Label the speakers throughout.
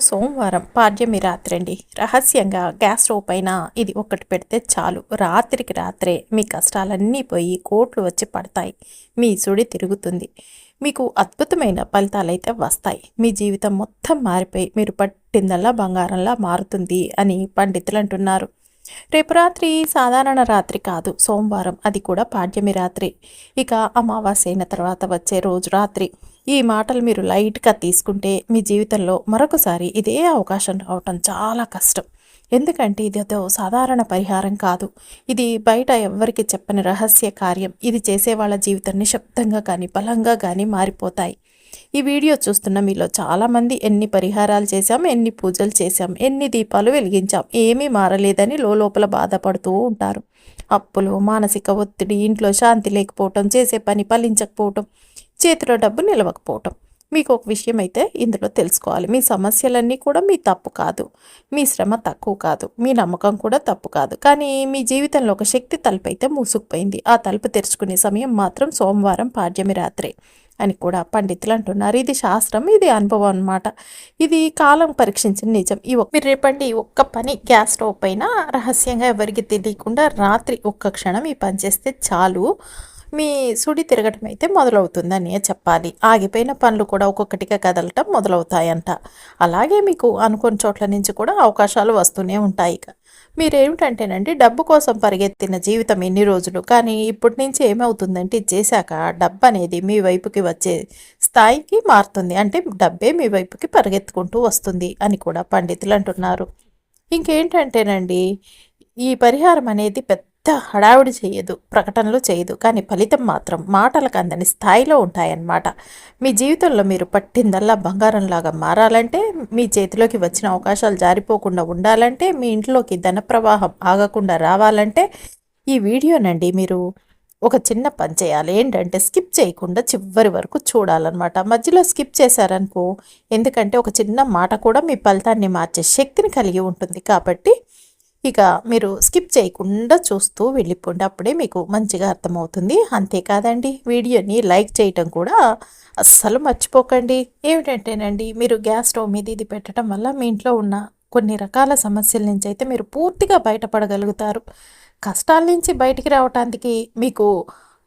Speaker 1: సోమవారం పాడ్యమి రాత్రి అండి రహస్యంగా గ్యాస్ స్టవ్ పైన ఇది ఒకటి పెడితే చాలు. రాత్రికి రాత్రే మీ కష్టాలన్నీ పోయి కోట్లు వచ్చి పడతాయి. మీ సుడి తిరుగుతుంది. మీకు అద్భుతమైన ఫలితాలు అయితే వస్తాయి. మీ జీవితం మొత్తం మారిపోయి మీరు పట్టిందల్లా బంగారంలా మారుతుంది అని పండితులు అంటున్నారు. రేపు రాత్రి సాధారణ రాత్రి కాదు సోమవారం. అది కూడా పాడ్యమి రాత్రి. ఇక అమావాస్య అయిన తర్వాత వచ్చే రోజు రాత్రి. ఈ మాటలు మీరు లైట్గా తీసుకుంటే మీ జీవితంలో మరొకసారి ఇదే అవకాశం రావటం చాలా కష్టం. ఎందుకంటే ఇది అదో సాధారణ పరిహారం కాదు. ఇది బయట ఎవ్వరికి చెప్పని రహస్య కార్యం. ఇది చేసే వాళ్ళ జీవితం నిశ్శబ్దంగా కానీ బలంగా కానీ మారిపోతాయి. ఈ వీడియో చూస్తున్న మీలో చాలామంది ఎన్ని పరిహారాలు చేశాం ఎన్ని పూజలు చేశాం ఎన్ని దీపాలు వెలిగించాం ఏమీ మారలేదని లోపల బాధపడుతూ ఉంటారు. అప్పులు మానసిక ఒత్తిడి ఇంట్లో శాంతి లేకపోవటం చేసే పని ఫలించకపోవటం చేతిలో డబ్బు నిలవకపోవటం. మీకు ఒక విషయం అయితే ఇందులో తెలుసుకోవాలి. మీ సమస్యలన్నీ కూడా మీ తప్పు కాదు. మీ శ్రమ తక్కువ కాదు. మీ నమ్మకం కూడా తప్పు కాదు. కానీ మీ జీవితంలో ఒక శక్తి తలుపు అయితే మూసుకుపోయింది. ఆ తలుపు తెరుచుకునే సమయం మాత్రం సోమవారం పాడ్యమి రాత్రి. అని కూడా పండితులు అంటున్నారు. ఇది శాస్త్రం ఇది అనుభవం అనమాట ఇది కాలం పరీక్షించిన నిజం. ఈ మీరు రేపండి ఒక్క పని గ్యాస్ స్టవ్ పైన రహస్యంగా ఎవరికి తెలియకుండా రాత్రి ఒక్క క్షణం ఈ పని చేస్తే చాలు. మీ సుడి తిరగటం అయితే మొదలవుతుందని చెప్పాలి. ఆగిపోయిన పనులు కూడా ఒక్కొక్కటిగా కదలటం మొదలవుతాయంట. అలాగే మీకు అనుకున్న చోట్ల నుంచి కూడా అవకాశాలు వస్తూనే ఉంటాయి ఇక. మీరేమిటంటేనండి డబ్బు కోసం పరిగెత్తిన జీవితం ఎన్ని రోజులు? కానీ ఇప్పటి నుంచి ఏమవుతుందంటే చేశాక డబ్బు అనేది మీ వైపుకి వచ్చే స్థాయికి మారుతుంది. అంటే డబ్బే మీ వైపుకి పరిగెత్తుకుంటూ వస్తుంది అని కూడా పండితులు అంటున్నారు. ఇంకేంటంటేనండి ఈ పరిహారం అనేది పెద్ద పెద్ద హడావిడి చేయదు ప్రకటనలు చేయదు. కానీ ఫలితం మాత్రం మాటలకు అందని స్థాయిలో ఉంటాయన్నమాట. మీ జీవితంలో మీరు పట్టిందల్లా బంగారంలాగా మారాలంటే మీ చేతిలోకి వచ్చిన అవకాశాలు జారిపోకుండా ఉండాలంటే మీ ఇంట్లోకి ధన ప్రవాహం ఆగకుండా రావాలంటే ఈ వీడియోనండి మీరు ఒక చిన్న పని చేయాలి. ఏంటంటే స్కిప్ చేయకుండా చివరి వరకు చూడాలన్నమాట. మధ్యలో స్కిప్ చేశారనుకో ఎందుకంటే ఒక చిన్న మాట కూడా మీ ఫలితాన్ని మార్చే శక్తిని కలిగి ఉంటుంది. కాబట్టి ఇక మీరు స్కిప్ చేయకుండా చూస్తూ వెళ్ళిపోండి. అప్పుడే మీకు మంచిగా అర్థమవుతుంది. అంతేకాదండి వీడియోని లైక్ చేయటం కూడా అస్సలు మర్చిపోకండి. ఏమిటంటేనండి మీరు గ్యాస్ స్టవ్ మీద ఇది పెట్టడం వల్ల మీ ఇంట్లో ఉన్న కొన్ని రకాల సమస్యల నుంచి అయితే మీరు పూర్తిగా బయటపడగలుగుతారు. కష్టాల నుంచి బయటికి రావటానికి మీకు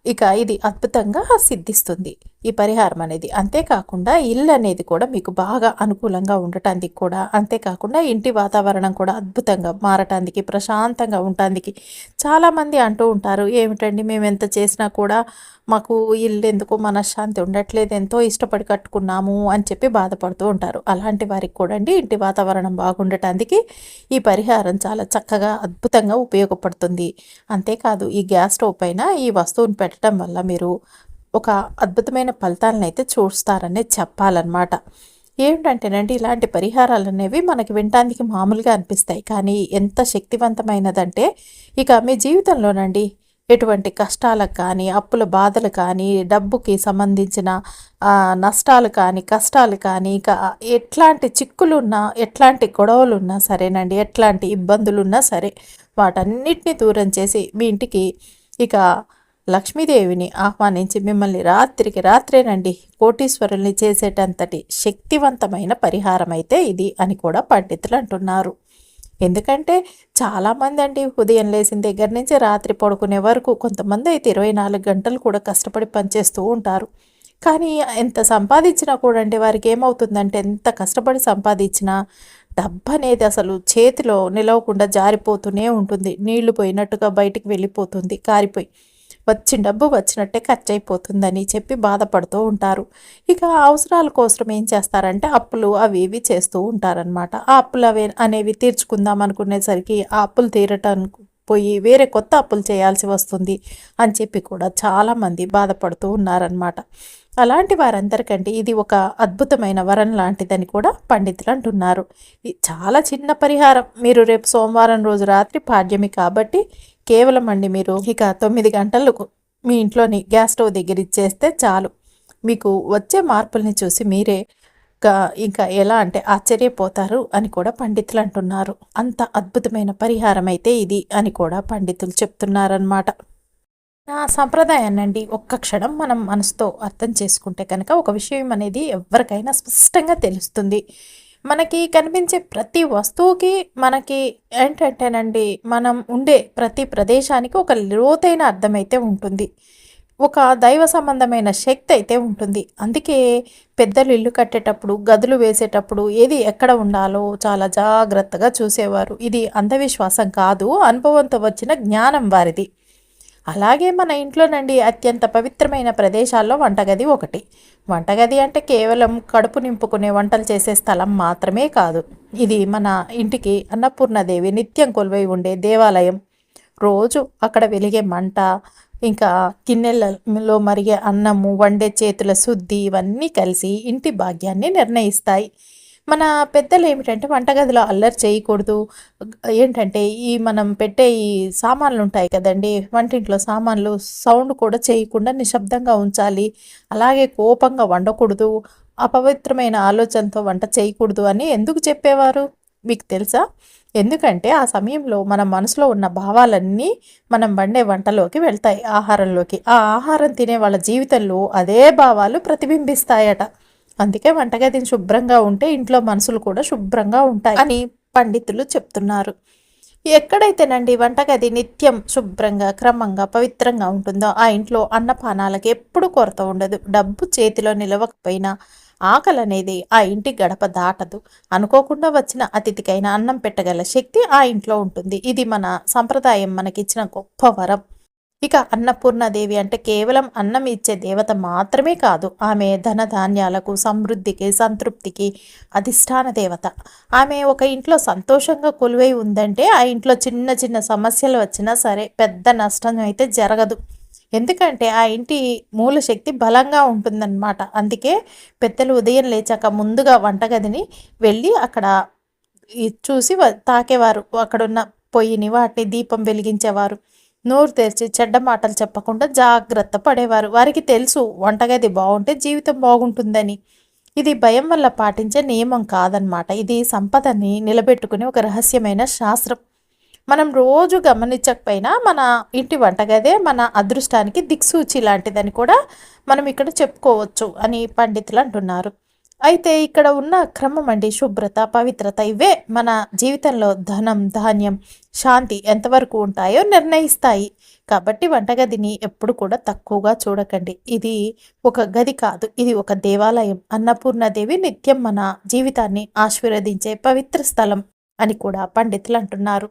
Speaker 1: ఇక ఇది అద్భుతంగా సిద్ధిస్తుంది. ఈ పరిహారం అనేది. అంతేకాకుండా ఇల్లు అనేది కూడా మీకు బాగా అనుకూలంగా ఉండటానికి కూడా అంతేకాకుండా ఇంటి వాతావరణం కూడా అద్భుతంగా మారటానికి ప్రశాంతంగా ఉండటానికి చాలామంది అంటూ ఉంటారు ఏమిటండి మేము ఎంత చేసినా కూడా మాకు ఇల్లు ఎందుకు మనశ్శాంతి ఉండట్లేదు ఎంతో ఇష్టపడి కట్టుకున్నాము అని చెప్పి బాధపడుతూ ఉంటారు. అలాంటి వారికి కూడా అండి ఇంటి వాతావరణం బాగుండటానికి ఈ పరిహారం చాలా చక్కగా అద్భుతంగా ఉపయోగపడుతుంది. అంతేకాదు ఈ గ్యాస్ స్టవ్ పైన ఈ వస్తువును పెట్టడం వల్ల మీరు ఒక అద్భుతమైన ఫలితాలను అయితే చూస్తారనే చెప్పాలన్నమాట. ఏమిటంటేనండి ఇలాంటి పరిహారాలు అనేవి మనకి వినడానికి మామూలుగా అనిపిస్తాయి. కానీ ఎంత శక్తివంతమైనదంటే ఇక మీ జీవితంలోనండి ఎటువంటి కష్టాలకు కానీ అప్పుల బాధలు కానీ డబ్బుకి సంబంధించిన నష్టాలు కానీ కష్టాలు కానీ ఇక ఎట్లాంటి చిక్కులున్నా ఎట్లాంటి గొడవలు ఉన్నా సరేనండి ఎట్లాంటి ఇబ్బందులు ఉన్నా సరే వాటన్నిటిని దూరం చేసి మీ ఇంటికి ఇక లక్ష్మీదేవిని ఆహ్వానించి మిమ్మల్ని రాత్రికి రాత్రేనండి కోటీశ్వరుల్ని చేసేటంతటి శక్తివంతమైన పరిహారం అయితే ఇది అని కూడా పండితులు అంటున్నారు. ఎందుకంటే చాలామంది అండి ఉదయం లేచిన దగ్గర నుంచి రాత్రి పడుకునే వరకు కొంతమంది అయితే ఇరవై నాలుగు గంటలు కూడా కష్టపడి పనిచేస్తూ ఉంటారు. కానీ ఎంత సంపాదించినా కూడా అంటే వారికి ఏమవుతుందంటే ఎంత కష్టపడి సంపాదించినా డబ్బు అనేది అసలు చేతిలో నిలవకుండా జారిపోతూనే ఉంటుంది. నీళ్ళు పోయినట్టుగా బయటికి వెళ్ళిపోతుంది కారిపోయి. వచ్చిన డబ్బు వచ్చినట్టే ఖర్చు అయిపోతుందని చెప్పి బాధపడుతూ ఉంటారు. ఇక అవసరాల కోసం ఏం చేస్తారంటే అప్పులు అవి ఇవి చేస్తూ ఉంటారనమాట ఆ అప్పులు అవి అనేవి తీర్చుకుందాం అనుకునేసరికి ఆ అప్పులు తీరటానికి పోయి వేరే కొత్త అప్పులు చేయాల్సి వస్తుంది అని చెప్పి కూడా చాలామంది బాధపడుతూ ఉన్నారనమాట అలాంటి వారందరికంటే ఇది ఒక అద్భుతమైన వరం లాంటిదని కూడా పండితులు అంటున్నారు. చాలా చిన్న పరిహారం. మీరు రేపు సోమవారం రోజు రాత్రి పాడ్యమి కాబట్టి కేవలం అండి మీరు ఇక తొమ్మిది గంటలకు మీ ఇంట్లోని గ్యాస్ స్టవ్ దగ్గర ఇచ్చేస్తే చాలు. మీకు వచ్చే మార్పుల్ని చూసి మీరే ఇంకా ఎలా అంటే ఆశ్చర్యపోతారు అని కూడా పండితులు అంటున్నారు. అంత అద్భుతమైన పరిహారం అయితే ఇది అని కూడా పండితులు చెప్తున్నారనమాట నా సంప్రదాయాన్నండి ఒక్క క్షణం మనం మనసుతో అర్థం చేసుకుంటే కనుక ఒక విషయం అనేది ఎవరికైనా స్పష్టంగా తెలుస్తుంది. మనకి కనిపించే ప్రతి వస్తువుకి మనకి ఏంటంటేనండి మనం ఉండే ప్రతి ప్రదేశానికి ఒక లోతైన అర్థమైతే ఉంటుంది. ఒక దైవ సంబంధమైన శక్తి అయితే ఉంటుంది. అందుకే పెద్దలు ఇల్లు కట్టేటప్పుడు గదులు వేసేటప్పుడు ఏది ఎక్కడ ఉండాలో చాలా జాగ్రత్తగా చూసేవారు. ఇది అంధవిశ్వాసం కాదు అనుభవంతో వచ్చిన జ్ఞానం వారిది. అలాగే మన ఇంట్లోనండి అత్యంత పవిత్రమైన ప్రదేశాల్లో వంటగది ఒకటి. వంటగది అంటే కేవలం కడుపు నింపుకునే వంటలు చేసే స్థలం మాత్రమే కాదు. ఇది మన ఇంటికి అన్నపూర్ణదేవి నిత్యం కొలువై ఉండే దేవాలయం. రోజు అక్కడ వెలిగే మంట ఇంకా గిన్నెలలో మరిగే అన్నము వండే చేతుల శుద్ధి ఇవన్నీ కలిసి ఇంటి భాగ్యాన్ని నిర్ణయిస్తాయి. మన పెద్దలు ఏమిటంటే వంటగదిలో అల్లరి చేయకూడదు. ఏంటంటే ఈ మనం పెట్టే ఈ సామాన్లు ఉంటాయి కదండి వంటింట్లో సామాన్లు సౌండ్ కూడా చేయకుండా నిశ్శబ్దంగా ఉంచాలి. అలాగే కోపంగా వండకూడదు అపవిత్రమైన ఆలోచనతో వంట చేయకూడదు అని ఎందుకు చెప్పేవారు? మీకు తెలుసా? ఎందుకంటే ఆ సమయంలో మన మనసులో ఉన్న భావాలన్నీ మనం వండే వంటలోకి వెళ్తాయి ఆహారంలోకి. ఆ ఆహారం తినే వాళ్ళ జీవితంలో అదే భావాలు ప్రతిబింబిస్తాయట. అందుకే వంటగదిని శుభ్రంగా ఉంటే ఇంట్లో మనసులు కూడా శుభ్రంగా ఉంటాయి అని పండితులు చెప్తున్నారు. ఎక్కడైతేనండి వంటగది నిత్యం శుభ్రంగా క్రమంగా పవిత్రంగా ఉంటుందో ఆ ఇంట్లో అన్నపానాలకి ఎప్పుడు కొరత ఉండదు. డబ్బు చేతిలో నిలవకపోయినా ఆకలి అనేది ఆ ఇంటి గడప దాటదు. అనుకోకుండా వచ్చిన అతిథికైనా అన్నం పెట్టగల శక్తి ఆ ఇంట్లో ఉంటుంది. ఇది మన సంప్రదాయం మనకిచ్చిన గొప్ప వరం. ఇక అన్నపూర్ణాదేవి అంటే కేవలం అన్నం ఇచ్చే దేవత మాత్రమే కాదు ఆమె ధనధాన్యాలకు సమృద్ధికి సంతృప్తికి అధిష్టాన దేవత. ఆమె ఒక ఇంట్లో సంతోషంగా కొలువై ఉందంటే ఆ ఇంట్లో చిన్న చిన్న సమస్యలు వచ్చినా సరే పెద్ద నష్టం అయితే జరగదు. ఎందుకంటే ఆ ఇంటి మూల శక్తి బలంగా ఉంటుందన్నమాట. అందుకే పెద్దలు ఉదయం లేచాక ముందుగా వంటగదిని వెళ్ళి అక్కడ చూసి తాకేవారు. అక్కడున్న పొయ్యిని వాటిని దీపం వెలిగించేవారు. నోరు తెరిచి చెడ్డ మాటలు చెప్పకుండా జాగ్రత్త పడేవారు. వారికి తెలుసు వంటగది బాగుంటే జీవితం బాగుంటుందని. ఇది భయం వల్ల పాటించే నియమం కాదనమాట ఇది సంపదని నిలబెట్టుకునే ఒక రహస్యమైన శాస్త్రం. మనం రోజు గమనించకపోయినా మన ఇంటి వంటగదే మన అదృష్టానికి దిక్సూచి లాంటిదని కూడా మనం ఇక్కడ చెప్పుకోవచ్చు అని పండితులు అంటున్నారు. అయితే ఇక్కడ ఉన్న క్రమం అండి శుభ్రత పవిత్రత ఇవే మన జీవితంలో ధనం ధాన్యం శాంతి ఎంతవరకు ఉంటాయో నిర్ణయిస్తాయి. కాబట్టి వంటగదిని ఎప్పుడు కూడా తక్కువగా చూడకండి. ఇది ఒక గది కాదు ఇది ఒక దేవాలయం. అన్నపూర్ణదేవి నిత్యం మన జీవితాన్ని ఆశీర్వదించే పవిత్ర స్థలం అని కూడా పండితులు అంటున్నారు.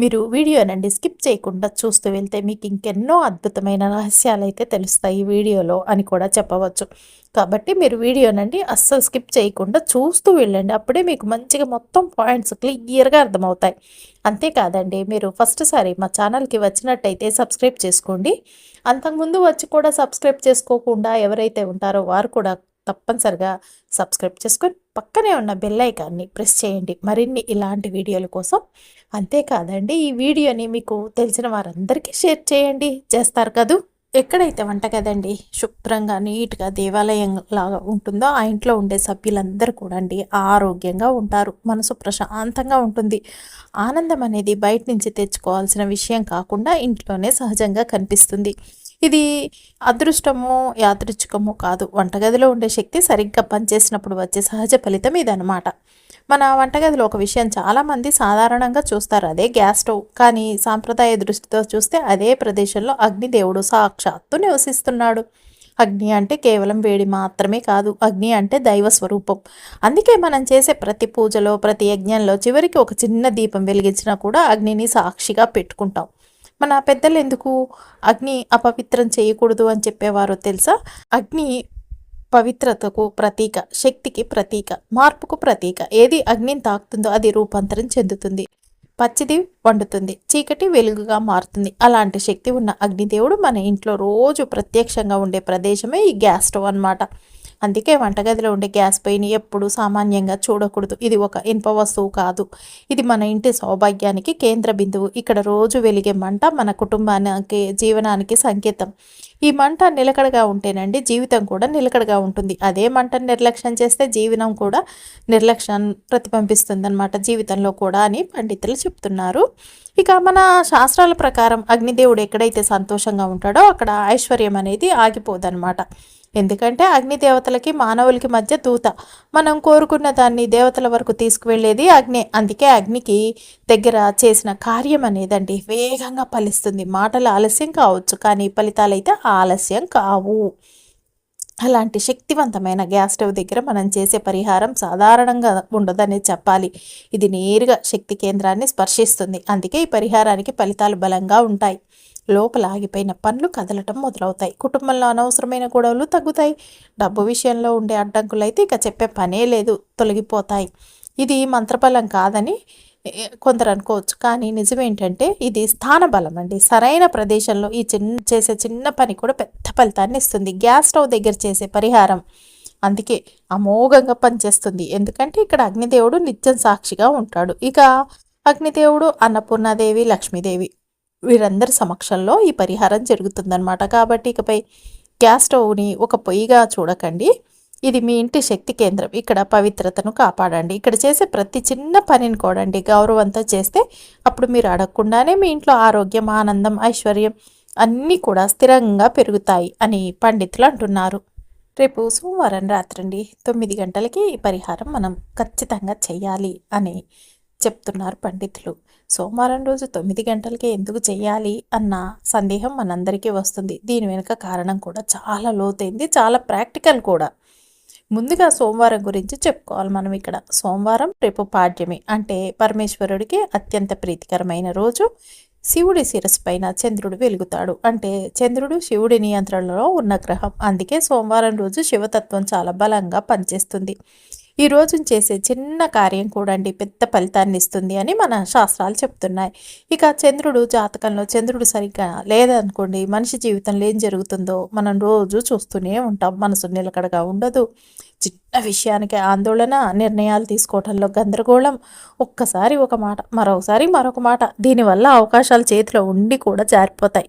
Speaker 1: మీరు వీడియోనండి స్కిప్ చేయకుండా చూస్తూ వెళ్తే మీకు ఇంకెన్నో అద్భుతమైన రహస్యాలు అయితే తెలుస్తాయి వీడియోలో అని కూడా చెప్పవచ్చు. కాబట్టి మీరు వీడియోనండి అస్సలు స్కిప్ చేయకుండా చూస్తూ వెళ్ళండి. అప్పుడే మీకు మంచిగా మొత్తం పాయింట్స్ క్లియర్గా అర్థమవుతాయి. అంతేకాదండి మీరు ఫస్ట్ సారి మా ఛానల్కి వచ్చినట్టయితే సబ్స్క్రైబ్ చేసుకోండి. అంతకుముందు వచ్చి కూడా సబ్స్క్రైబ్ చేసుకోకుండా ఎవరైతే ఉంటారో వారు కూడా తప్పనిసరిగా సబ్స్క్రైబ్ చేసుకొని పక్కనే ఉన్న బెల్ ఐకాన్ని ప్రెస్ చేయండి. మరిన్ని ఇలాంటి వీడియోల కోసం అంతేకాదండి ఈ వీడియోని మీకు తెలిసిన వారందరికీ షేర్ చేయండి. చేస్తారు కదూ? ఎక్కడైతే వంట కదండి శుభ్రంగా నీట్గా దేవాలయం లాగా ఉంటుందో ఆ ఇంట్లో ఉండే సభ్యులందరూ కూడా అండి ఆరోగ్యంగా ఉంటారు. మనసు ప్రశాంతంగా ఉంటుంది. ఆనందం అనేది బయట నుంచి తెచ్చుకోవాల్సిన విషయం కాకుండా ఇంట్లోనే సహజంగా కనిపిస్తుంది. ఇది అదృష్టము యాదృచ్ఛికము కాదు. వంటగదిలో ఉండే శక్తి సరిగ్గా పనిచేసినప్పుడు వచ్చే సహజ ఫలితం ఇదనమాట మన వంటగదిలో ఒక విషయం చాలామంది సాధారణంగా చూస్తారు. అదే గ్యాస్ స్టవ్. కానీ సాంప్రదాయ దృష్టితో చూస్తే అదే ప్రదేశంలో అగ్నిదేవుడు సాక్షాత్తు నివసిస్తున్నాడు. అగ్ని అంటే కేవలం వేడి మాత్రమే కాదు అగ్ని అంటే దైవ స్వరూపం. అందుకే మనం చేసే ప్రతి పూజలో ప్రతి యజ్ఞంలో చివరికి ఒక చిన్న దీపం వెలిగించినా కూడా అగ్నిని సాక్షిగా పెట్టుకుంటాం. మన పెద్దలు ఎందుకు అగ్ని అపవిత్రం చేయకూడదు అని చెప్పేవారో తెలుసా? అగ్ని పవిత్రతకు ప్రతీక శక్తికి ప్రతీక మార్పుకు ప్రతీక. ఏది అగ్నిని తాకుతుందో అది రూపాంతరం చెందుతుంది. పచ్చిది వండుతుంది చీకటి వెలుగుగా మారుతుంది. అలాంటి శక్తి ఉన్న అగ్నిదేవుడు మన ఇంట్లో రోజు ప్రత్యక్షంగా ఉండే ప్రదేశమే ఈ గ్యాస్ స్టవ్ అనమాట అందుకే వంటగదిలో ఉండే గ్యాస్ పొయ్యిని ఎప్పుడు సామాన్యంగా చూడకూడదు. ఇది ఒక ఇనుప వస్తువు కాదు. ఇది మన ఇంటి సౌభాగ్యానికి కేంద్ర బిందువు. ఇక్కడ రోజు వెలిగే మంట మన కుటుంబానికి జీవనానికి సంకేతం. ఈ మంట నిలకడగా ఉంటేనండి జీవితం కూడా నిలకడగా ఉంటుంది. అదే మంటను నిర్లక్ష్యం చేస్తే జీవనం కూడా నిర్లక్ష్యం ప్రతిబింబిస్తుంది అనమాట జీవితంలో కూడా అని పండితులు చెప్తున్నారు. ఇక మన శాస్త్రాల ప్రకారం అగ్నిదేవుడు ఎక్కడైతే సంతోషంగా ఉంటాడో అక్కడ ఐశ్వర్యం అనేది ఆగిపోదన్నమాట. ఎందుకంటే అగ్ని దేవతలకి మానవులకి మధ్య దూత. మనం కోరుకున్న దాన్ని దేవతల వరకు తీసుకువెళ్ళేది అగ్ని. అందుకే అగ్నికి దగ్గర చేసిన కార్యం అనేదండి. వేగంగా ఫలిస్తుంది. మాటలు ఆలస్యం కావచ్చు కానీ ఫలితాలు అయితే ఆలస్యం కావు. అలాంటి శక్తివంతమైన గ్యాస్ స్టవ్ దగ్గర మనం చేసే పరిహారం సాధారణంగా ఉండదని చెప్పాలి. ఇది నేరుగా శక్తి కేంద్రాన్ని స్పర్శిస్తుంది. అందుకే ఈ పరిహారానికి ఫలితాలు బలంగా ఉంటాయి. లోపల ఆగిపోయిన పనులు కదలటం మొదలవుతాయి. కుటుంబంలో అనవసరమైన గొడవలు తగ్గుతాయి. డబ్బు విషయంలో ఉండే అడ్డంకులు అయితే ఇక చెప్పే పనే లేదు. తొలగిపోతాయి. ఇది మంత్రబలం కాదని కొందరు అనుకోవచ్చు. కానీ నిజమేంటంటే ఇది స్థాన బలం అండి. సరైన ప్రదేశంలో ఈ చిన్న చేసే చిన్న పని కూడా పెద్ద ఫలితాన్ని ఇస్తుంది. గ్యాస్ స్టవ్ దగ్గర చేసే పరిహారం. అందుకే అమోఘంగా పనిచేస్తుంది. ఎందుకంటే ఇక్కడ అగ్నిదేవుడు నిత్యం సాక్షిగా ఉంటాడు. ఇక అగ్నిదేవుడు అన్నపూర్ణాదేవి లక్ష్మీదేవి వీరందరి సమక్షంలో ఈ పరిహారం జరుగుతుందన్నమాట. కాబట్టి ఇకపై గ్యాస్ స్టవ్ని ఒక పొయ్యిగా చూడకండి. ఇది మీ ఇంటి శక్తి కేంద్రం. ఇక్కడ పవిత్రతను కాపాడండి. ఇక్కడ చేసే ప్రతి చిన్న పనిని కూడండి. గౌరవంతో చేస్తే అప్పుడు మీరు అడగకుండానే మీ ఇంట్లో ఆరోగ్యం ఆనందం ఐశ్వర్యం అన్నీ కూడా స్థిరంగా పెరుగుతాయి అని పండితులు అంటున్నారు. రేపు సోమవారం రాత్రండి. తొమ్మిది గంటలకి ఈ పరిహారం మనం ఖచ్చితంగా చెయ్యాలి అని చెప్తున్నారు పండితులు. సోమవారం రోజు తొమ్మిది గంటలకే ఎందుకు చేయాలి అన్న సందేహం మనందరికీ వస్తుంది. దీని వెనుక కారణం కూడా చాలా లోతైంది చాలా ప్రాక్టికల్ కూడా. ముందుగా సోమవారం గురించి చెప్పుకోవాలి మనం ఇక్కడ. సోమవారం రేపు పాడ్యమి అంటే పరమేశ్వరుడికి అత్యంత ప్రీతికరమైన రోజు. శివుడి శిరస్సు పైన చంద్రుడు వెలుగుతాడు. అంటే చంద్రుడు శివుడి నియంత్రణలో ఉన్న గ్రహం. అందుకే సోమవారం రోజు శివతత్వం చాలా బలంగా పనిచేస్తుంది. ఈ రోజు చేసే చిన్న కార్యం కూడండి పెద్ద ఫలితాన్ని ఇస్తుంది అని మన శాస్త్రాలు చెప్తున్నాయి. ఇక చంద్రుడు జాతకంలో చంద్రుడు సరిగ్గా లేదనుకోండి మనిషి జీవితంలో ఏం జరుగుతుందో మనం రోజు చూస్తూనే ఉంటాం. మనసు నిలకడగా ఉండదు. చిన్న విషయానికి ఆందోళన నిర్ణయాలు తీసుకోవటంలో గందరగోళం. ఒక్కసారి ఒక మాట మరొకసారి మరొక మాట. దీనివల్ల అవకాశాలు చేతిలో ఉండి కూడా జారిపోతాయి.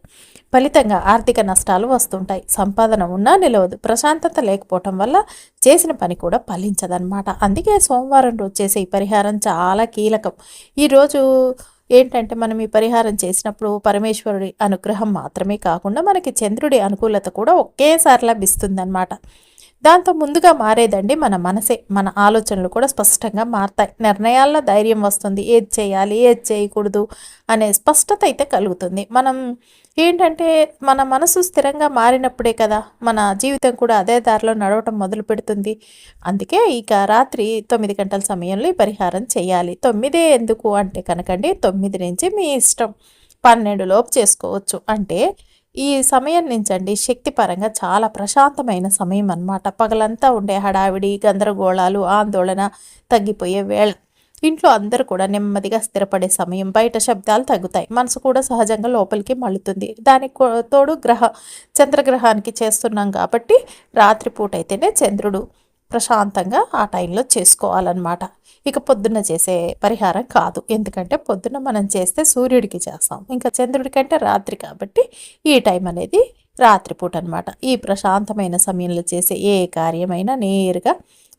Speaker 1: ఫలితంగా ఆర్థిక నష్టాలు వస్తుంటాయి. సంపాదన ఉన్నా నిలవదు. ప్రశాంతత లేకపోవటం వల్ల చేసిన పని కూడా ఫలించదనమాట అందుకే సోమవారం రోజు చేసే ఈ పరిహారం చాలా కీలకం. ఈరోజు ఏంటంటే మనం ఈ పరిహారం చేసినప్పుడు పరమేశ్వరుడి అనుగ్రహం మాత్రమే కాకుండా మనకి చంద్రుడి అనుకూలత కూడా ఒకేసారి లభిస్తుందన్నమాట. దాంతో ముందుగా మారేదండి మన మనసే మన ఆలోచనలు కూడా స్పష్టంగా మారుతాయి. నిర్ణయాల్లో ధైర్యం వస్తుంది. ఏది చేయాలి ఏది చేయకూడదు అనే స్పష్టత అయితే కలుగుతుంది. మనం ఏంటంటే మన మనసు స్థిరంగా మారినప్పుడే కదా మన జీవితం కూడా అదే దారిలో నడవటం మొదలు పెడుతుంది. అందుకే ఇక రాత్రి తొమ్మిది గంటల సమయంలో ఈ పరిహారం చేయాలి. తొమ్మిదే ఎందుకు అంటే కనుకండి తొమ్మిది నుంచి మీ ఇష్టం పన్నెండు లోపు చేసుకోవచ్చు. అంటే ఈ సమయం నుంచండి శక్తిపరంగా చాలా ప్రశాంతమైన సమయం అన్నమాట. పగలంతా ఉండే హడావిడి గందరగోళాలు ఆందోళన తగ్గిపోయే వేళ. ఇంట్లో అందరూ కూడా నెమ్మదిగా స్థిరపడే సమయం బయట శబ్దాలు తగ్గుతాయి. మనసు కూడా సహజంగా లోపలికి మళ్ళుతుంది. దానికి తోడు గ్రహ చంద్రగ్రహానికి చేస్తున్నాం కాబట్టి రాత్రిపూట అయితేనే చంద్రుడు. ప్రశాంతంగా ఆ టైంలో చేసుకోవాలన్నమాట. ఇక పొద్దున్న చేసే పరిహారం కాదు. ఎందుకంటే పొద్దున్న మనం చేస్తే సూర్యుడికి చేస్తాం. ఇంకా చంద్రుడి కంటే రాత్రి కాబట్టి ఈ టైం అనేది రాత్రిపూట అనమాట ఈ ప్రశాంతమైన సమయంలో చేసే ఏ కార్యమైనా నేరుగా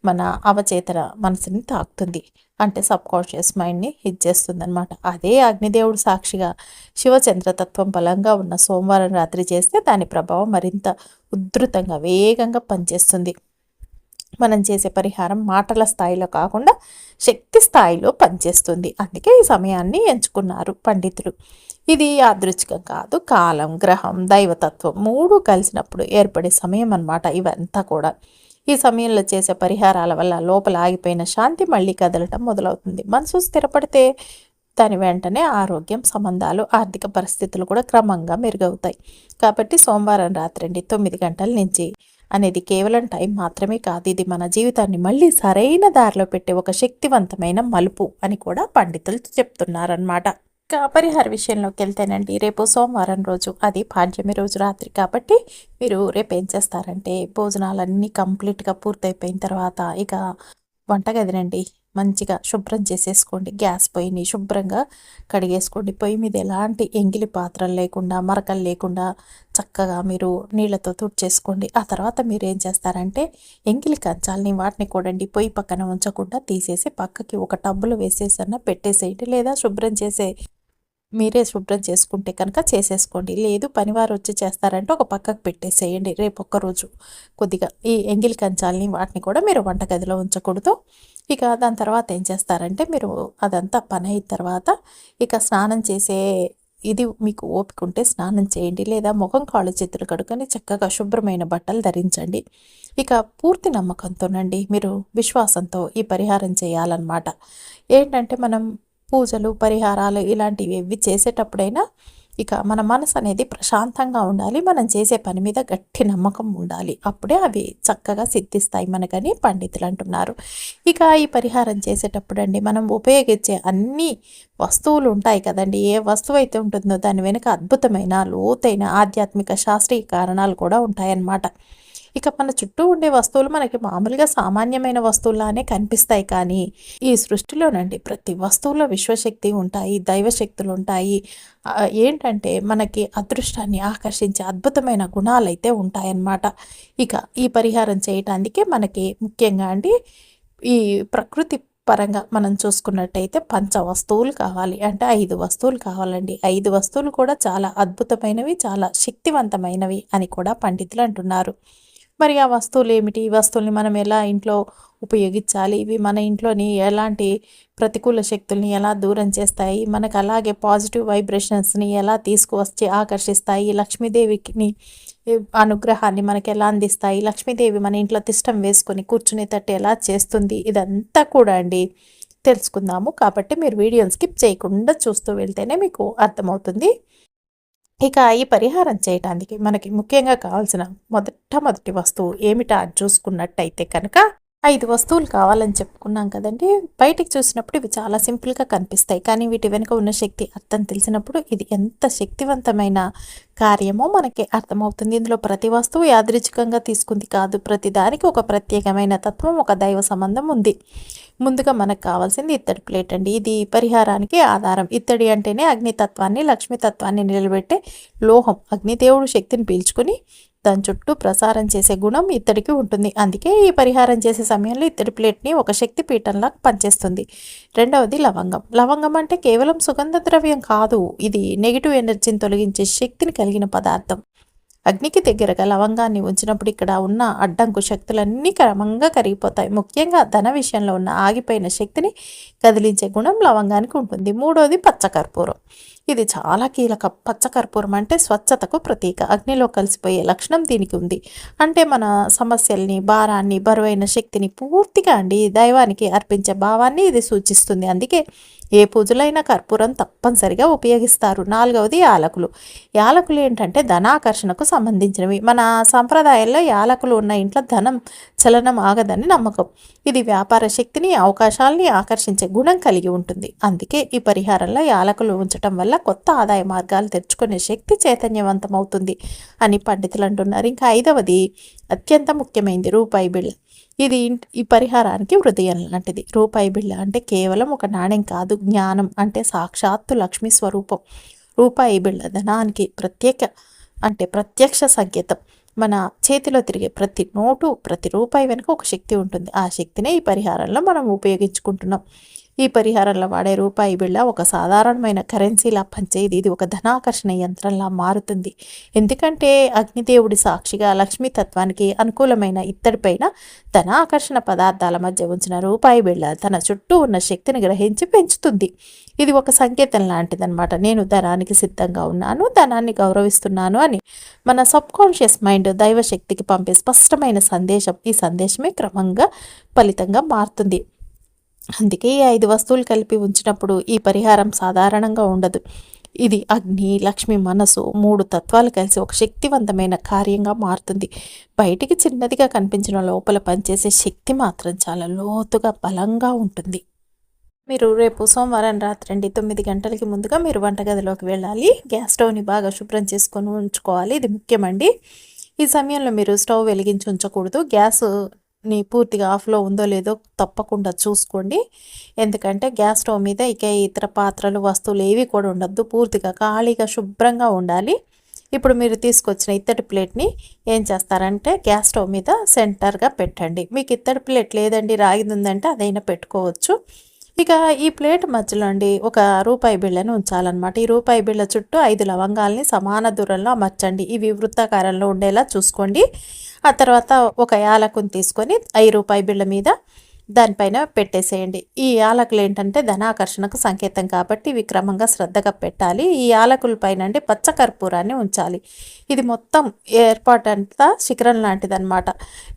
Speaker 1: మన అవచేతన మనసుని తాకుతుంది. అంటే సబ్ కాన్షియస్ మైండ్ని ఇచ్చేస్తుంది అనమాట అదే అగ్నిదేవుడు సాక్షిగా శివచంద్రతత్వం బలంగా ఉన్న సోమవారం రాత్రి చేస్తే దాని ప్రభావం మరింత ఉధృతంగా వేగంగా పనిచేస్తుంది. మనం చేసే పరిహారం మాటల స్థాయిలో కాకుండా శక్తి స్థాయిలో పనిచేస్తుంది. అందుకే ఈ సమయాన్ని ఎంచుకున్నారు పండితులు. ఇది యాదృచ్ఛికం కాదు కాలం గ్రహం దైవతత్వం మూడు కలిసినప్పుడు ఏర్పడే సమయం అన్నమాట ఇవంతా కూడా. ఈ సమయంలో చేసే పరిహారాల వల్ల లోపల ఆగిపోయిన శాంతి మళ్ళీ కదలటం మొదలవుతుంది. మనసు స్థిరపడితే దాని వెంటనే ఆరోగ్యం సంబంధాలు ఆర్థిక పరిస్థితులు కూడా క్రమంగా మెరుగవుతాయి. కాబట్టి సోమవారం రాత్రి తొమ్మిది గంటల నుంచి అనేది కేవలం టైం మాత్రమే కాదు. ఇది మన జీవితాన్ని మళ్ళీ సరైన దారిలో పెట్టే ఒక శక్తివంతమైన మలుపు అని కూడా పండితులు చెప్తున్నారనమాట కాపరిహార పరిహార విషయంలోకి వెళ్తేనండి రేపు సోమవారం రోజు అది పాడ్యమి రోజు రాత్రి కాబట్టి మీరు రేపు ఏం చేస్తారంటే భోజనాలన్నీ కంప్లీట్గా పూర్తయిపోయిన తర్వాత ఇక వంటగదినండి. మంచిగా శుభ్రం చేసేసుకోండి. గ్యాస్ పొయ్యిని శుభ్రంగా కడిగేసుకోండి. పొయ్యి మీద ఎలాంటి ఎంగిలి పాత్రలు లేకుండా మరకలు లేకుండా చక్కగా మీరు నీళ్ళతో తుడిచేసుకోండి. ఆ తర్వాత మీరు ఏం చేస్తారంటే ఎంగిలి కంచాలని వాటిని కూడండి పొయ్యి పక్కన ఉంచకుండా తీసేసి పక్కకి ఒక టబ్బులో వేసేసన్నా పెట్టేసేయండి. లేదా శుభ్రం చేసే మీరే శుభ్రం చేసుకుంటే కనుక చేసేసుకోండి. లేదు పనివారు వచ్చి చేస్తారంటే ఒక పక్కకు పెట్టేసేయండి. రేపు ఒక్కరోజు కొద్దిగా ఈ ఎంగిల్ కంచాలని వాటిని కూడా మీరు వంటగదిలో ఉంచకూడదు. ఇక దాని తర్వాత ఏం చేస్తారంటే మీరు అదంతా పని అయిన తర్వాత ఇక స్నానం చేసే ఇది మీకు ఓపిక ఉంటే స్నానం చేయండి. లేదా ముఖం కాళ్ళు చేతులు కడుక్కొని చక్కగా శుభ్రమైన బట్టలు ధరించండి. ఇక పూర్తి నమ్మకంతోనండి మీరు విశ్వాసంతో ఈ పరిహారం చేయాలన్నమాట. ఏంటంటే మనం పూజలు పరిహారాలు ఇలాంటివి ఇవి చేసేటప్పుడైనా ఇక మన మనసు అనేది ప్రశాంతంగా ఉండాలి. మనం చేసే పని మీద గట్టి నమ్మకం ఉండాలి. అప్పుడే అవి చక్కగా సిద్ధిస్తాయి మనకని పండితులు అంటున్నారు. ఇక ఈ పరిహారం చేసేటప్పుడు అండి మనం ఉపయోగించే అన్ని వస్తువులు ఉంటాయి కదండి. ఏ వస్తువు అయితే ఉంటుందో దాని వెనుక అద్భుతమైన లోతైన ఆధ్యాత్మిక శాస్త్రీయ కారణాలు కూడా ఉంటాయన్నమాట. ఇక మన చుట్టూ ఉండే వస్తువులు మనకి మామూలుగా సామాన్యమైన వస్తువులానే కనిపిస్తాయి కానీ ఈ సృష్టిలోనండి ప్రతి వస్తువులో విశ్వశక్తి ఉంటాయి దైవశక్తులు ఉంటాయి. ఏంటంటే మనకి అదృష్టాన్ని ఆకర్షించే అద్భుతమైన గుణాలు అయితే ఉంటాయన్నమాట. ఇక ఈ పరిహారం చేయటానికి మనకి ముఖ్యంగా అండి ఈ ప్రకృతి పరంగా మనం చూసుకున్నట్టయితే పంచ వస్తువులు కావాలి. అంటే ఐదు వస్తువులు కావాలండి. ఐదు వస్తువులు కూడా చాలా అద్భుతమైనవి చాలా శక్తివంతమైనవి అని కూడా పండితులు అంటున్నారు. మరి ఆ వస్తువులు ఏమిటి ఈ వస్తువుల్ని మనం ఎలా ఇంట్లో ఉపయోగించాలి? ఇవి మన ఇంట్లోని ఎలాంటి ప్రతికూల శక్తుల్ని ఎలా దూరం చేస్తాయి? మనకు అలాగే పాజిటివ్ వైబ్రేషన్స్ని ఎలా తీసుకువచ్చి ఆకర్షిస్తాయి? లక్ష్మీదేవిని అనుగ్రహాన్ని మనకి ఎలా అందిస్తాయి? లక్ష్మీదేవి మన ఇంట్లో తిష్టం వేసుకొని కూర్చునేటట్టు ఎలా చేస్తుంది? ఇదంతా కూడా అండి తెలుసుకుందాము. కాబట్టి మీరు వీడియోని స్కిప్ చేయకుండా చూస్తూ వెళ్తేనే మీకు అర్థమవుతుంది. ఇక ఈ పరిహారం చేయటానికి మనకి ముఖ్యంగా కావాల్సిన మొదటమొదటి వస్తువు ఏమిటా చూసుకున్నట్టయితే కనుక ఐదు వస్తువులు కావాలని చెప్పుకున్నాం కదండి. బయటికి చూసినప్పుడు ఇవి చాలా సింపుల్గా కనిపిస్తాయి. కానీ వీటి వెనుక ఉన్న శక్తి అర్థం తెలిసినప్పుడు ఇది ఎంత శక్తివంతమైన కార్యమో మనకి అర్థమవుతుంది. ఇందులో ప్రతి వస్తువు యాదృచ్ఛికంగా తీసుకుంది కాదు. ప్రతి దానికి ఒక ప్రత్యేకమైన తత్వం ఒక దైవ సంబంధం ఉంది. ముందుగా మనకు కావాల్సింది ఇత్తడి ప్లేట్ అండి. ఇది పరిహారానికి ఆధారం. ఇత్తడి అంటేనే అగ్నితత్వాన్ని లక్ష్మీతత్వాన్ని నిలబెట్టే లోహం. అగ్నిదేవుడు శక్తిని పీల్చుకుని దాని చుట్టూ ప్రసారం చేసే గుణం ఇత్తడికి ఉంటుంది. అందుకే ఈ పరిహారం చేసే సమయంలో ఇత్తడి ప్లేట్ని ఒక శక్తి పీఠంలా పనిచేస్తుంది. రెండవది లవంగం. లవంగం అంటే కేవలం సుగంధ ద్రవ్యం కాదు. ఇది నెగిటివ్ ఎనర్జీని తొలగించే శక్తిని కలిగిన పదార్థం. అగ్నికి దగ్గరగా లవంగాన్ని ఉంచినప్పుడు ఇక్కడ ఉన్న అడ్డంకు శక్తులన్నీ క్రమంగా కరిగిపోతాయి. ముఖ్యంగా ధన విషయంలో ఉన్న ఆగిపోయిన శక్తిని కదిలించే గుణం లవంగానికి ఉంటుంది. మూడోది పచ్చకర్పూరం ఇది చాలా కీలక. పచ్చకర్పూరం అంటే స్వచ్ఛతకు ప్రతీక. అగ్నిలో కలిసిపోయే లక్షణం దీనికి ఉంది. అంటే మన సమస్యల్ని భారాన్ని బరువైన శక్తిని పూర్తిగా అండి దైవానికి అర్పించే భావాన్ని ఇది సూచిస్తుంది. అందుకే ఏ పూజలైనా కర్పూరం తప్పనిసరిగా ఉపయోగిస్తారు. నాలుగవది యాలకులు. యాలకులు ఏంటంటే ధనాకర్షణకు సంబంధించినవి. మన సంప్రదాయంలో యాలకులు ఉన్న ఇంట్లో ధనం చలనం ఆగదని నమ్మకం. ఇది వ్యాపార శక్తిని అవకాశాలని ఆకర్షించే గుణం కలిగి ఉంటుంది. అందుకే ఈ పరిహారంలో యాలకులు ఉంచటం వల్ల కొత్త ఆదాయ మార్గాలు తెచ్చుకునే శక్తి చైతన్యవంతమవుతుంది అని పండితులు అంటున్నారు. ఇంకా ఐదవది అత్యంత ముఖ్యమైనది రూపాయి బిళ్ళ. ఇది ఈ పరిహారానికి హృదయం లాంటిది. రూపాయి బిళ్ళ అంటే కేవలం ఒక నాణ్యం కాదు జ్ఞానం అంటే సాక్షాత్తు లక్ష్మీ స్వరూపం. రూపాయి బిళ్ళ ధనానికి ప్రత్యేక అంటే ప్రత్యక్ష సంకేతం. మన చేతిలో తిరిగే ప్రతి నోటు ప్రతి రూపాయి వెనుక ఒక శక్తి ఉంటుంది. ఆ శక్తినే ఈ పరిహారంలో మనం ఉపయోగించుకుంటున్నాం. ఈ పరిహారంలో వాడే రూపాయి బిళ్ళ ఒక సాధారణమైన కరెన్సీలా పనిచేది ఇది ఒక ధనాకర్షణ యంత్రంలా మారుతుంది. ఎందుకంటే అగ్నిదేవుడి సాక్షిగా లక్ష్మీతత్వానికి అనుకూలమైన ఇత్తడిపైన ధనాకర్షణ పదార్థాల మధ్య ఉంచిన రూపాయి బిళ్ళ తన చుట్టూ ఉన్న శక్తిని గ్రహించి పెంచుతుంది. ఇది ఒక సంకేతం లాంటిదన్నమాట. నేను ధనానికి సిద్ధంగా ఉన్నాను ధనాన్ని గౌరవిస్తున్నాను అని మన సబ్ కాన్షియస్ మైండ్ దైవశక్తికి పంపే స్పష్టమైన సందేశం ఈ సందేశమే క్రమంగా ఫలితంగా మారుతుంది. అందుకే ఈ ఐదు వస్తువులు కలిపి ఉంచినప్పుడు ఈ పరిహారం సాధారణంగా ఉండదు. ఇది అగ్ని లక్ష్మి మనసు మూడు తత్వాలు కలిసి ఒక శక్తివంతమైన కార్యంగా మారుతుంది. బయటికి చిన్నదిగా కనిపించిన లోపల పనిచేసే శక్తి మాత్రం చాలా లోతుగా బలంగా ఉంటుంది. మీరు రేపు సోమవారం రాత్రి తొమ్మిది గంటలకి ముందుగా మీరు వంటగదిలోకి వెళ్ళాలి. గ్యాస్ స్టవ్ని బాగా శుభ్రం చేసుకొని ఉంచుకోవాలి. ఇది ముఖ్యమండి. ఈ సమయంలో మీరు స్టవ్ వెలిగించి ఉంచకూడదు. గ్యాస్ ని పూర్తిగా ఆఫ్లో ఉందో లేదో తప్పకుండా చూసుకోండి. ఎందుకంటే గ్యాస్ స్టవ్ మీద ఇక ఇతర పాత్రలు వస్తువులు ఏవి కూడా ఉండద్దు. పూర్తిగా ఖాళీగా శుభ్రంగా ఉండాలి. ఇప్పుడు మీరు తీసుకొచ్చిన ఇత్తడి ప్లేట్ని ఏం చేస్తారంటే గ్యాస్ స్టవ్ మీద సెంటర్గా పెట్టండి. మీకు ఇత్తడి ప్లేట్ లేదండి రాగిది ఉందంటే అదైనా పెట్టుకోవచ్చు. ఇక ఈ ప్లేట్ మధ్యలో అండి ఒక రూపాయి బిళ్ళను ఉంచాలన్నమాట. ఈ రూపాయి బిళ్ళ చుట్టూ ఐదు లవంగాల్ని సమాన దూరంలో అమర్చండి. ఇవి వృత్తాకారంలో ఉండేలా చూసుకోండి. ఆ తర్వాత ఒక యాలకుని తీసుకొని ఐదు రూపాయి బిళ్ళ మీద దానిపైన పెట్టేసేయండి. ఈ యాలకులు ఏంటంటే ధనాకర్షణకు సంకేతం కాబట్టి ఇవి క్రమంగా శ్రద్ధగా పెట్టాలి. ఈ యాలకుల పైన అంటే పచ్చ కర్పూరాన్ని ఉంచాలి. ఇది మొత్తం ఏర్పాటు అంతా శిఖరం లాంటిదన్నమాట.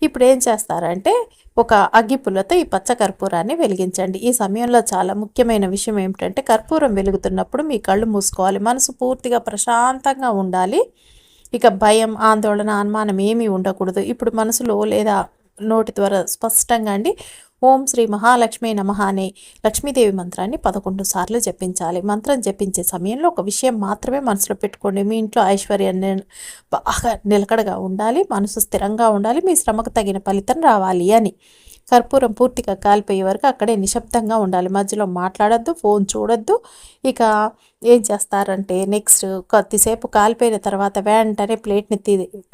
Speaker 1: ఇప్పుడు ఏం చేస్తారంటే ఒక అగ్గిపుల్లతో ఈ పచ్చ కర్పూరాన్ని వెలిగించండి. ఈ సమయంలో చాలా ముఖ్యమైన విషయం ఏమిటంటే కర్పూరం వెలుగుతున్నప్పుడు మీ కళ్ళు మూసుకోవాలి. మనసు పూర్తిగా ప్రశాంతంగా ఉండాలి. ఇక భయం ఆందోళన అనుమానం ఏమీ ఉండకూడదు. ఇప్పుడు మనసులో లేదా నోటి ద్వారా స్పష్టంగా అండి ఓం శ్రీ మహాలక్ష్మి నమ అనే లక్ష్మీదేవి మంత్రాన్ని పదకొండు సార్లు జపించాలి. మంత్రం జపించే సమయంలో ఒక విషయం మాత్రమే మనసులో పెట్టుకోండి. మీ ఇంట్లో ఐశ్వర్యాన్ని బాగా నిలకడగా ఉండాలి. మనసు స్థిరంగా ఉండాలి. మీ శ్రమకు తగిన ఫలితం రావాలి అని. కర్పూరం పూర్తిగా కాలిపోయే వరకు అక్కడే నిశ్శబ్దంగా ఉండాలి. మధ్యలో మాట్లాడద్దు ఫోన్ చూడొద్దు. ఇక ఏం చేస్తారంటే నెక్స్ట్ కొద్దిసేపు కాలిపోయిన తర్వాత వెంటనే ప్లేట్ని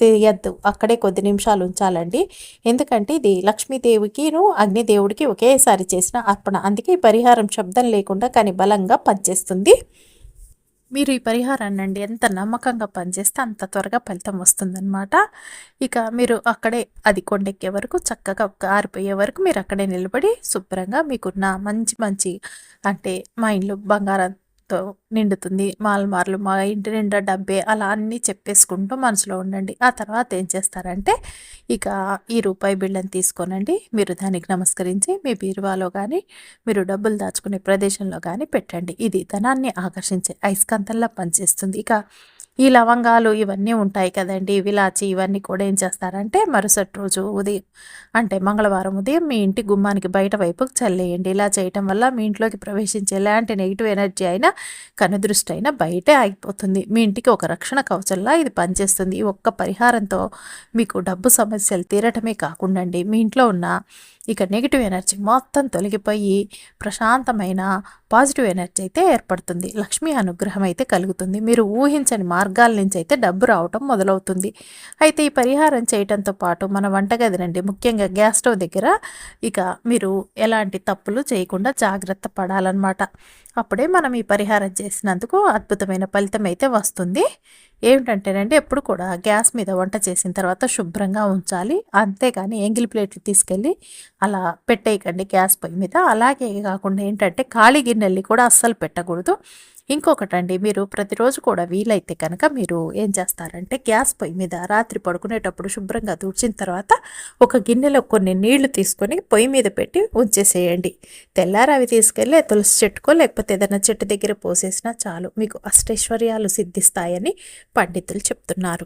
Speaker 1: తీయద్దు అక్కడే కొద్ది నిమిషాలు ఉంచాలండి. ఎందుకంటే ఇది లక్ష్మీదేవికిను అగ్నిదేవుడికి ఒకేసారి చేసిన అర్పణ. అందుకే పరిహారం శబ్దం లేకుండా కానీ బలంగా పనిచేస్తుంది. మీరు ఈ పరిహారాన్ని అండి ఎంత నమ్మకంగా పనిచేస్తే అంత త్వరగా ఫలితం వస్తుందన్నమాట. ఇక మీరు అక్కడే అది కొండెక్కే వరకు చక్కగా ఆరిపోయే వరకు మీరు అక్కడే నిలబడి శుభ్రంగా మీకున్న మంచి మంచి అంటే మా ఇంట్లో బంగారంతో నిండుతుంది. మాలమార్లు మా ఇంటి నిండా డబ్బే అలా అన్నీ చెప్పేసుకుంటూ మనసులో ఉండండి. ఆ తర్వాత ఏం చేస్తారంటే ఇక ఈ రూపాయి బిళ్ళని తీసుకోనండి. మీరు దానికి నమస్కరించి మీ బీరువాలో కానీ మీరు డబ్బులు దాచుకునే ప్రదేశంలో కానీ పెట్టండి. ఇది ధనాన్ని ఆకర్షించే ఐస్కంతంలా పనిచేస్తుంది. ఇక ఈ లవంగాలు ఇవన్నీ ఉంటాయి కదండి. విలాచి ఇవన్నీ కూడా ఏం చేస్తారంటే మరుసటి రోజు ఉదయం అంటే మంగళవారం ఉదయం మీ ఇంటి గుమ్మానికి బయట వైపుకు చల్లేయండి. ఇలా చేయటం వల్ల మీ ఇంట్లోకి ప్రవేశించే ఎలాంటి నెగిటివ్ ఎనర్జీ అయినా కనుదృష్టి అయినా బయటే ఆగిపోతుంది. మీ ఇంటికి ఒక రక్షణ కవచంలా ఇది పనిచేస్తుంది. ఈ ఒక్క పరిహారంతో మీకు డబ్బు సమస్యలు తీరటమే కాకుండా మీ ఇంట్లో ఉన్న ఇక నెగిటివ్ ఎనర్జీ మొత్తం తొలగిపోయి ప్రశాంతమైన పాజిటివ్ ఎనర్జీ అయితే ఏర్పడుతుంది. లక్ష్మీ అనుగ్రహం అయితే కలుగుతుంది. మీరు ఊహించని మార్గాల నుంచి అయితే డబ్బు రావటం మొదలవుతుంది. అయితే ఈ పరిహారం చేయటంతో పాటు మన వంటగది నుండి ముఖ్యంగా గ్యాస్ స్టవ్ దగ్గర ఇక మీరు ఎలాంటి తప్పులు చేయకుండా జాగ్రత్త పడాలన్నమాట. అప్పుడే మనం ఈ పరిహారం చేసినందుకు అద్భుతమైన ఫలితం అయితే వస్తుంది. ఏమిటంటేనండి ఎప్పుడు కూడా గ్యాస్ మీద వంట చేసిన తర్వాత శుభ్రంగా ఉంచాలి. అంతేగాని ఎంగిల్ ప్లేట్లు తీసుకెళ్ళి అలా పెట్టేయకండి గ్యాస్ పొయ్యి మీద. అలాగే కాకుండా ఏంటంటే ఖాళీ గిన్నెల్ని కూడా అస్సలు పెట్టకూడదు. ఇంకొకటండి మీరు ప్రతిరోజు కూడా వీలైతే కనుక మీరు ఏం చేస్తారంటే గ్యాస్ పొయ్యి మీద రాత్రి పడుకునేటప్పుడు శుభ్రంగా తుడిచిన తర్వాత ఒక గిన్నెలో కొన్ని నీళ్ళు తీసుకొని పొయ్యి మీద పెట్టి ఉంచేసేయండి. తెల్లారి అవి తీసుకెళ్ళి తులసి చెట్టుకో లేకపోతే ఏదైనా చెట్టు దగ్గర పోసేసినా చాలు. మీకు అష్టైశ్వర్యాలు సిద్ధిస్తాయని పండితులు చెప్తున్నారు.